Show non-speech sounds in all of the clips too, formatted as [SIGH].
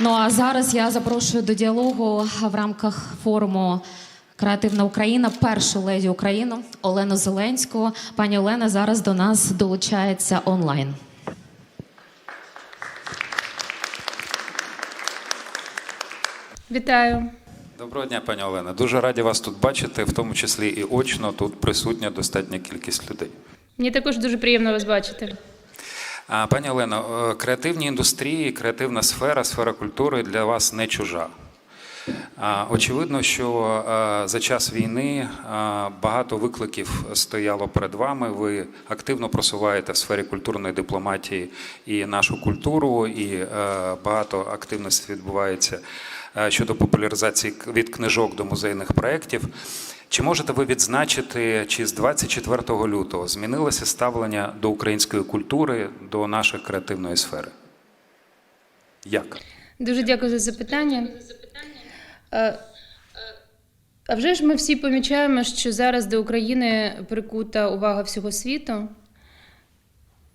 Ну а зараз я запрошую до діалогу в рамках форуму Креативна Україна, першу леді України Олену Зеленську. Пані Олена зараз до нас долучається онлайн. Вітаю. Доброго дня, пані Олена. Дуже раді вас тут бачити, в тому числі і очно. Тут присутня достатня кількість людей. Мені також дуже приємно вас бачити. Пані Олено, е, креативні індустрії, креативна сфера, сфера культури для вас не чужа. Очевидно, що е, за час війни е, багато викликів стояло перед вами. Ви активно просуваєте в сфері культурної дипломатії і нашу культуру, і багато активності відбувається щодо популяризації від книжок до музейних проєктів. Чи можете ви відзначити, чи з 24 лютого змінилося ставлення до української культури, до нашої креативної сфери? Як? Дуже дякую за запитання. Е, А вже ж ми всі помічаємо, що зараз до України прикута увага всього світу.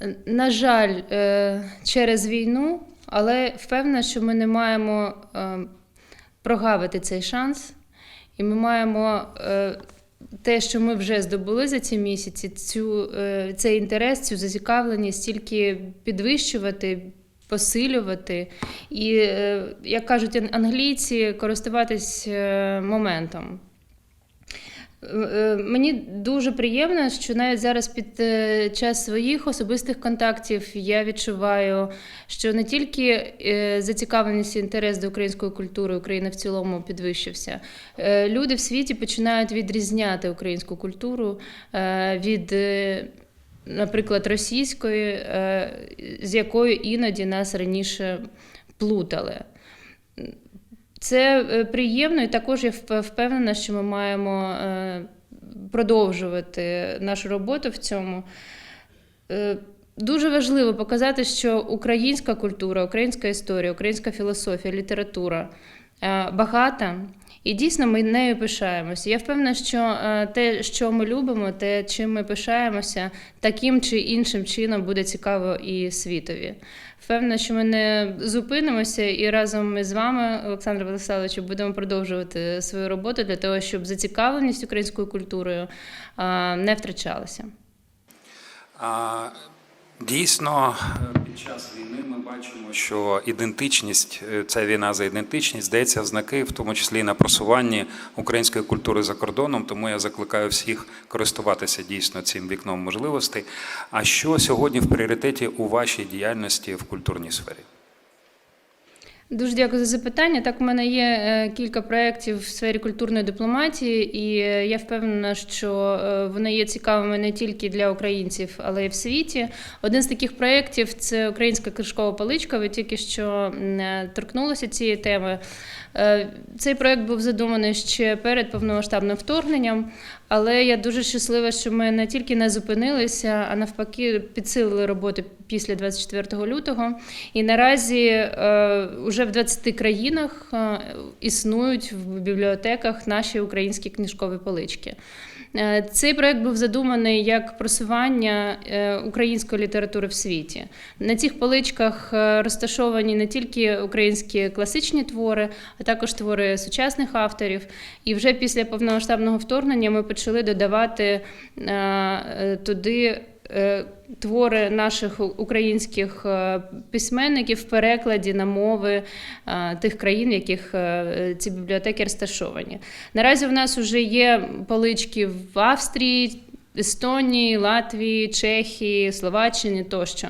Е, На жаль, е, через війну, але впевнена, що ми не маємо е, прогавити цей шанс, і ми маємо е, те, що ми вже здобули за ці місяці, цю, е, цей інтерес, цю зацікавленість тільки підвищувати, посилювати і, е, як кажуть англійці, користуватись моментом. Е, Мені дуже приємно, що навіть зараз під е, час своїх особистих контактів я відчуваю, що не тільки е, зацікавленість і інтерес до української культури України в цілому підвищився. Люди в світі починають відрізняти українську культуру від. Наприклад, російської, з якою іноді нас раніше плутали. Це е, приємно, і також я впевнена, що ми маємо е, продовжувати нашу роботу в цьому. Е, Дуже важливо показати, що українська культура, українська історія, українська філософія, література багата, і дійсно ми нею пишаємося. Я впевнена, що е, те, що ми любимо, те, чим ми пишаємося, таким чи іншим чином буде цікаво і світові. Впевнена, що ми не зупинимося і разом із вами, Олександр Владиславович, будемо продовжувати свою роботу для того, щоб зацікавленість українською культурою е, не втрачалася. Дійсно, під час війни ми бачимо, що ідентичність, е, ця війна за ідентичність, здається в знаки, в тому числі і на просуванні української культури за кордоном. Тому я закликаю всіх користуватися дійсно цим вікном можливостей. А що сьогодні в пріоритеті у вашій діяльності в культурній сфері? Дуже дякую за запитання. Так, у мене є е, кілька проєктів в сфері культурної дипломатії, і е, я впевнена, що е, вони є цікавими не тільки для українців, але й в світі. Один з таких проєктів це українська книжкова паличка. Ви тільки що торкнулися цієї теми. Цей проєкт був задуманий ще перед повномасштабним вторгненням, але я дуже щаслива, що ми не тільки не зупинилися, а навпаки підсилили роботи після 24 лютого. І наразі е, вже в 20 країнах е, існують в бібліотеках наші українські книжкові полички. Е, Цей проект був задуманий як просування е, української літератури в світі. На цих поличках розташовані не тільки українські класичні твори, а також твори сучасних авторів. І вже після повномасштабного вторгнення ми почали додавати туди. Е, Твори наших українських е, письменників в перекладі на мови е, тих країн, в яких ці бібліотеки розташовані. Наразі в нас вже є полички в Австрії, Естонії, Латвії, Чехії, Словаччині тощо.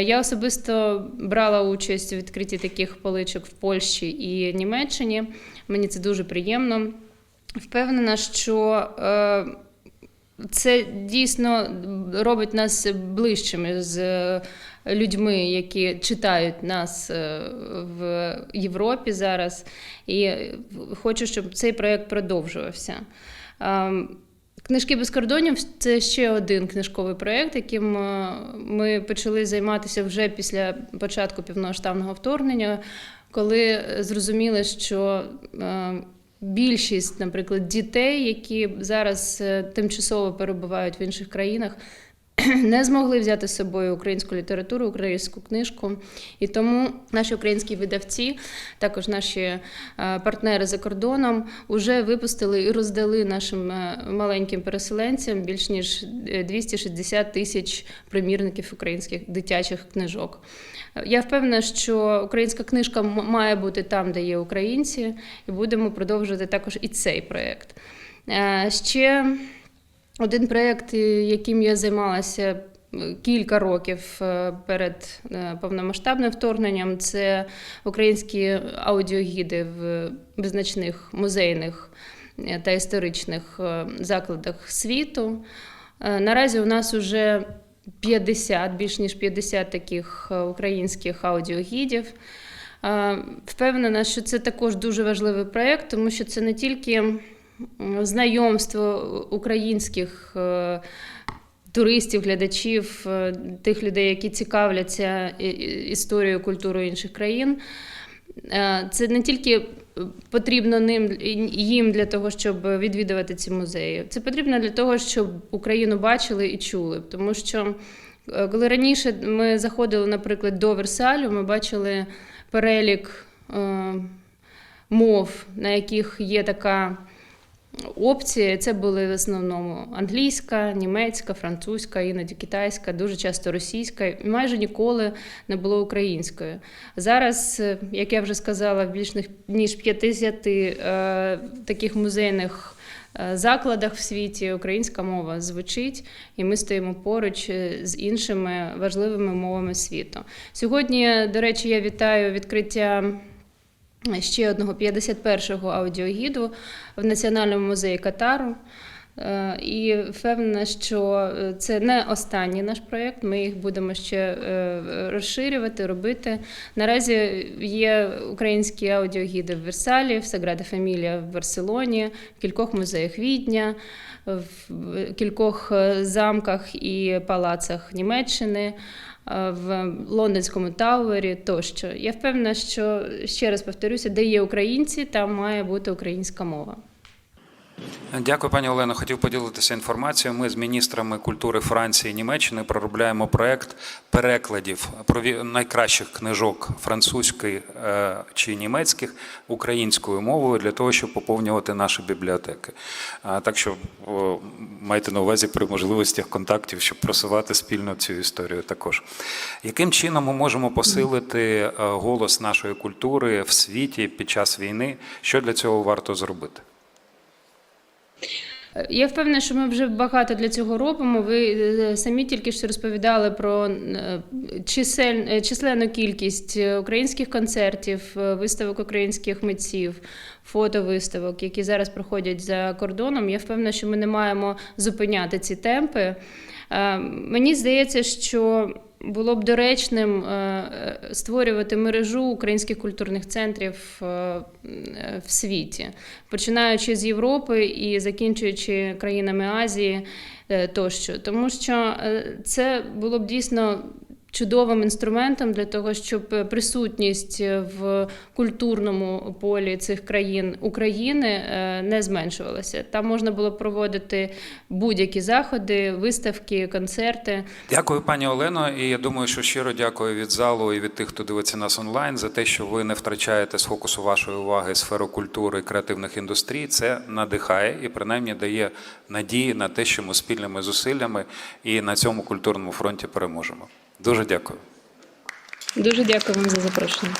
Я особисто брала участь у відкритті таких поличок в Польщі і Німеччині. Мені це дуже приємно. Впевнена, що це дійсно робить нас ближчими з е, людьми, які читають нас е, в Європі зараз. І хочу, щоб цей проєкт продовжувався. Ем, Книжки без кордонів це ще один книжковий проєкт, яким е, ми почали займатися вже після початку півномасштабного вторгнення, коли зрозуміли, що е, більшість, наприклад, дітей, які зараз е, тимчасово перебувають в інших країнах, [CLEARS THROAT] не змогли взяти з собою українську літературу, українську книжку. І тому наші українські видавці, також наші е, партнери за кордоном, вже випустили і роздали нашим е, маленьким переселенцям більш ніж е, 260 тисяч примірників українських дитячих книжок. Е, Я впевнена, що українська книжка має бути там, де є українці, і будемо продовжувати також і цей проєкт. Е, Ще один проєкт, е, яким я займалася е, кілька років е, перед повномасштабним вторгненням, це українські аудіогіди в визначних музейних та історичних закладах світу. Наразі у нас вже 50, більш ніж 50 таких українських аудіогідів. Впевнена, що це також дуже важливий проєкт, тому що це не тільки знайомство українських е, туристів, глядачів, е, тих людей, які цікавляться історією, культурою інших країн. Е, Це не тільки потрібно ним їм для того, щоб відвідувати ці музеї. Це потрібно для того, щоб Україну бачили і чули. Тому що коли раніше ми заходили, наприклад, до Версалю, ми бачили перелік мов, на яких є така опція. Це були в основному англійська, німецька, французька, іноді китайська, дуже часто російська, і майже ніколи не було української. Зараз, е, як я вже сказала, в більш ніж 50 е, таких музейних е, закладах в світі українська мова звучить, і ми стоїмо поруч з іншими важливими мовами світу. Сьогодні, до речі, я вітаю відкриття ще одного 51-го аудіогіду в Національному музеї Катару. Е, І впевнена, що е, це не останній наш проєкт. Ми їх будемо ще е, розширювати, робити. Наразі є українські аудіогіди в Версалі, в Саграда Фамілія в Барселоні, в кількох музеях Відня, в кількох замках і палацах Німеччини. В лондонському Тауері тощо я впевнена, що ще раз повторюся, де є українці, там має бути українська мова. Дякую, пані Олено. Хотів поділитися інформацією. Ми з міністрами культури Франції і Німеччини проробляємо проект перекладів найкращих книжок французької е, чи німецьких українською мовою для того, щоб поповнювати наші бібліотеки. Так що майте на увазі при можливостях контактів, щоб просувати спільно цю історію також. Яким чином ми можемо посилити е, голос нашої культури в світі під час війни? Що для цього варто зробити? Я впевнена, що ми вже багато для цього робимо. Ви е, самі тільки що розповідали про е, чисель, е, численну кількість е, українських концертів, е, виставок українських митців, фотовиставок, які зараз проходять за кордоном. Я впевнена, що ми не маємо зупиняти ці темпи. Е, Мені здається, що було б доречним е, е, створювати мережу українських культурних центрів е, в світі, починаючи з Європи і закінчуючи країнами Азії тощо. Тому що це було б дійсно чудовим інструментом для того, щоб присутність в культурному полі цих країн України е, не зменшувалася. Там можна було проводити будь-які заходи, виставки, концерти. Дякую, пані Олено. І я думаю, що щиро дякую від залу і від тих, хто дивиться нас онлайн, за те, що ви не втрачаєте з фокусу вашої уваги сферу культури і креативних індустрій. Це надихає і принаймні дає надії на те, що ми спільними зусиллями і на цьому культурному фронті переможемо. Дуже дякую. Дуже дякую вам за запрошення.